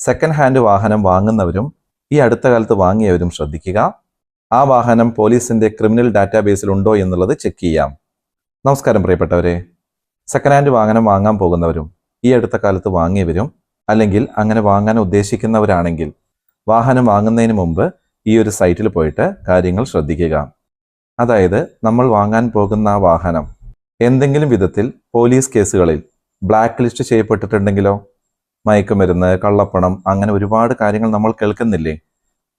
Second hand വാഹനം വാങ്ങുന്നവരും ഈ അടുത്ത കാലത്ത് വാങ്ങിയവരും ശ്രദ്ധിക്കുക. ആ വാഹനം പോലീസിന്റെ ക്രിമിനൽ ഡാറ്റാബേസിൽ ഉണ്ടോ എന്നുള്ളത് ചെക്ക് ചെയ്യാം. നമസ്കാരം പ്രിയപ്പെട്ടവരെ. സെക്കൻഡ് ഹാൻഡ് വാഹനം വാങ്ങാൻ പോകുന്നവരും ഈ അടുത്ത കാലത്ത് വാങ്ങിയവരും അല്ലെങ്കിൽ അങ്ങനെ വാങ്ങാൻ ഉദ്ദേശിക്കുന്നവരാണെങ്കിൽ വാഹനം വാങ്ങുന്നതിന് മുമ്പ് ഈ ഒരു സൈറ്റിൽ പോയിട്ട് കാര്യങ്ങൾ ശ്രദ്ധിക്കുക. അതായത് നമ്മൾ വാങ്ങാൻ പോകുന്ന ആ വാഹനം എന്തെങ്കിലും വിധത്തിൽ പോലീസ് കേസുകളിൽ ബ്ലാക്ക് ലിസ്റ്റ് ചെയ്യപ്പെട്ടിട്ടുണ്ടെങ്കിലോ മയക്കുമരുന്ന് കള്ളപ്പണം അങ്ങനെ ഒരുപാട് കാര്യങ്ങൾ നമ്മൾ കേൾക്കുന്നില്ലേ?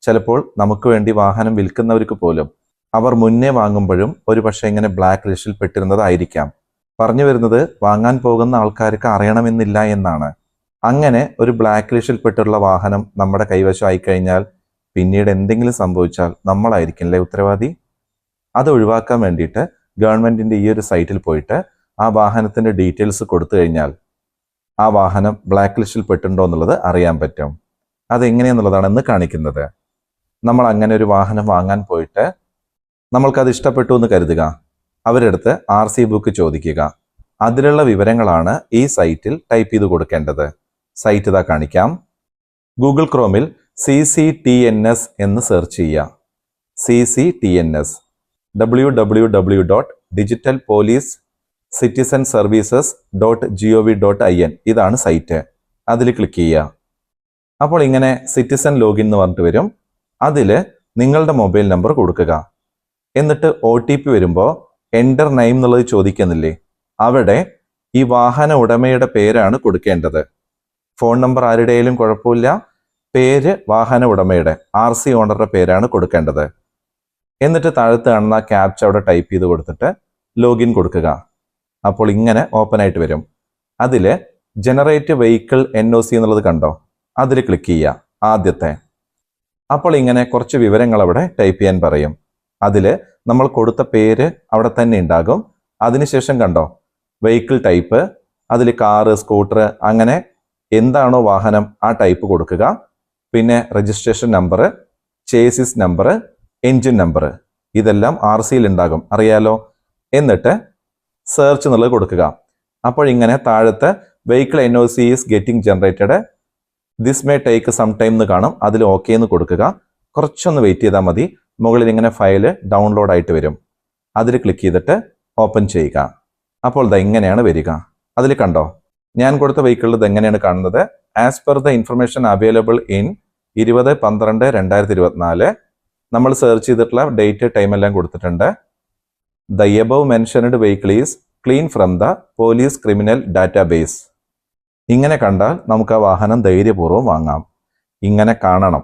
ചിലപ്പോൾ നമുക്ക് വേണ്ടി വാഹനം വിൽക്കുന്നവർക്ക് പോലും അവർ മുന്നേ വാങ്ങുമ്പോഴും ഒരു പക്ഷേ ഇങ്ങനെ ബ്ലാക്ക് ലിസ്റ്റിൽ പെട്ടിരുന്നതായിരിക്കാം. പറഞ്ഞു വരുന്നത് വാങ്ങാൻ പോകുന്ന ആൾക്കാർക്ക് അറിയണമെന്നില്ല എന്നാണ്. അങ്ങനെ ഒരു ബ്ലാക്ക് ലിസ്റ്റിൽ പെട്ടുള്ള വാഹനം നമ്മുടെ കൈവശമായി കഴിഞ്ഞാൽ പിന്നീട് എന്തെങ്കിലും സംഭവിച്ചാൽ നമ്മളായിരിക്കും അല്ലേ ഉത്തരവാദി? അത് ഒഴിവാക്കാൻ വേണ്ടിയിട്ട് ഗവൺമെന്റിന്റെ ഈ ഒരു സൈറ്റിൽ പോയിട്ട് ആ വാഹനത്തിന്റെ ഡീറ്റെയിൽസ് കൊടുത്തു കഴിഞ്ഞാൽ ആ വാഹനം ബ്ലാക്ക് ലിസ്റ്റിൽ പെട്ടുണ്ടോ എന്നുള്ളത് അറിയാൻ പറ്റും. അതെങ്ങനെയെന്നുള്ളതാണ് ഇന്ന് കാണിക്കുന്നത്. നമ്മൾ അങ്ങനെ ഒരു വാഹനം വാങ്ങാൻ പോയിട്ട് നമ്മൾക്കത് ഇഷ്ടപ്പെട്ടു എന്ന് കരുതുക. അവരെടുത്ത് ആർ സി ബുക്ക് ചോദിക്കുക. അതിലുള്ള വിവരങ്ങളാണ് ഈ സൈറ്റിൽ ടൈപ്പ് ചെയ്ത് കൊടുക്കേണ്ടത്. സൈറ്റ് ഇതാ കാണിക്കാം. Google ക്രോമിൽ C C T N S എന്ന് സെർച്ച് ചെയ്യുക. C C T N S W W W dot digital police citizen services dot G O V dot I N ഇതാണ് സൈറ്റ് അതിൽ ക്ലിക്ക് ചെയ്യുക. അപ്പോൾ ഇങ്ങനെ സിറ്റിസൺ ലോഗിൻ എന്ന് പറഞ്ഞിട്ട് വരും. അതിൽ നിങ്ങളുടെ മൊബൈൽ നമ്പർ കൊടുക്കുക. എന്നിട്ട് ഒ ടി പി വരുമ്പോൾ എന്റർ നെയിം എന്നുള്ളത് ചോദിക്കുന്നില്ലേ? അവിടെ ഈ വാഹന ഉടമയുടെ പേരാണ് കൊടുക്കേണ്ടത്. ഫോൺ നമ്പർ ആരുടെയും കുഴപ്പമില്ല. പേര് വാഹന ഉടമയുടെ ആർ സി ഓണറുടെ പേരാണ് കൊടുക്കേണ്ടത്. എന്നിട്ട് താഴത്ത് കാണുന്ന ക്യാപ്ച അവിടെ ടൈപ്പ് ചെയ്ത് കൊടുത്തിട്ട് ലോഗിൻ കൊടുക്കുക. അപ്പോൾ ഇങ്ങനെ ഓപ്പൺ ആയിട്ട് വരും. അതിൽ generate vehicle N O C എന്നുള്ളത് കണ്ടോ? അതിൽ ക്ലിക്ക് ചെയ്യുക ആദ്യത്തെ. അപ്പോൾ ഇങ്ങനെ കുറച്ച് വിവരങ്ങൾ അവിടെ ടൈപ്പ് ചെയ്യാൻ പറയും. അതിൽ നമ്മൾ കൊടുത്ത പേര് അവിടെ തന്നെ ഉണ്ടാകും. അതിനുശേഷം കണ്ടോ? വെഹിക്കിൾ ടൈപ്പ് അതിൽ കാറ് സ്കൂട്ടർ അങ്ങനെ എന്താണോ വാഹനം ആ ടൈപ്പ് കൊടുക്കുക. പിന്നെ registration number chassis number engine number ഇതെല്ലാം ആർ സിയിൽ ഉണ്ടാകും. അറിയാലോ? എന്നിട്ട് സെർച്ച് എന്നുള്ളത് കൊടുക്കുക. അപ്പോൾ ഇങ്ങനെ താഴത്തെ vehicle N O C is getting generated this may take some time എന്ന് കാണും. അതിൽ ഓക്കെ എന്ന് കൊടുക്കുക. കുറച്ചൊന്ന് വെയിറ്റ് ചെയ്താൽ മതി. മുകളിൽ ഇങ്ങനെ ഫയൽ ഡൗൺലോഡ് ആയിട്ട് വരും. അതിൽ ക്ലിക്ക് ചെയ്തിട്ട് ഓപ്പൺ ചെയ്യുക. അപ്പോൾ ഇത് എങ്ങനെയാണ് വരിക. അതിൽ കണ്ടോ? ഞാൻ കൊടുത്ത വെഹിക്കിളിൽ ഇത് എങ്ങനെയാണ് കാണുന്നത്? As per the information available in ഇരുപത് പന്ത്രണ്ട് രണ്ടായിരത്തി ഇരുപത്തിനാല് നമ്മൾ സെർച്ച് ചെയ്തിട്ടുള്ള ഡേറ്റ് ടൈം എല്ലാം കൊടുത്തിട്ടുണ്ട്. The above mentioned vehicle is clean from the police criminal database ഇങ്ങനെ കണ്ടാൽ നമുക്ക് ആ വാഹനം ധൈര്യപൂർവം വാങ്ങാം. ഇങ്ങനെ കാണണം.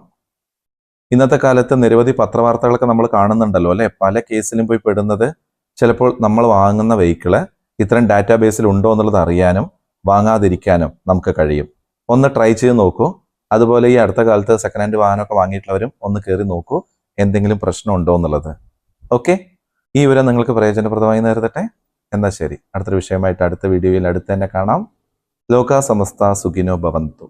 ഇന്നത്തെ കാലത്ത് നിരവധി പത്രവാർത്തകളൊക്കെ നമ്മൾ കാണുന്നുണ്ടല്ലോ അല്ലെ? പല കേസിലും പോയി പെടുന്നത് ചിലപ്പോൾ നമ്മൾ വാങ്ങുന്ന വെഹിക്കിൾ ഇത്തരം ഡാറ്റാബേസിൽ ഉണ്ടോ എന്നുള്ളത് അറിയാനും വാങ്ങാതിരിക്കാനും നമുക്ക് കഴിയും. ഒന്ന് ട്രൈ ചെയ്ത് നോക്കൂ. അതുപോലെ ഈ അടുത്ത കാലത്ത് സെക്കൻഡ് ഹാൻഡ് വാഹനമൊക്കെ വാങ്ങിയിട്ടുള്ളവരും ഒന്ന് കയറി നോക്കൂ. എന്തെങ്കിലും പ്രശ്നം ഉണ്ടോ എന്നുള്ളത്. ഓക്കെ ഈ വിവരം നിങ്ങൾക്ക് പ്രയോജനപ്രദമായി നേരിടട്ടെ. എന്നാൽ ശരി. അടുത്തൊരു വിഷയമായിട്ട് അടുത്ത വീഡിയോയിൽ അടുത്ത് തന്നെ കാണാം. ലോക സമസ്ത സുഖിനോ ഭവന്തു.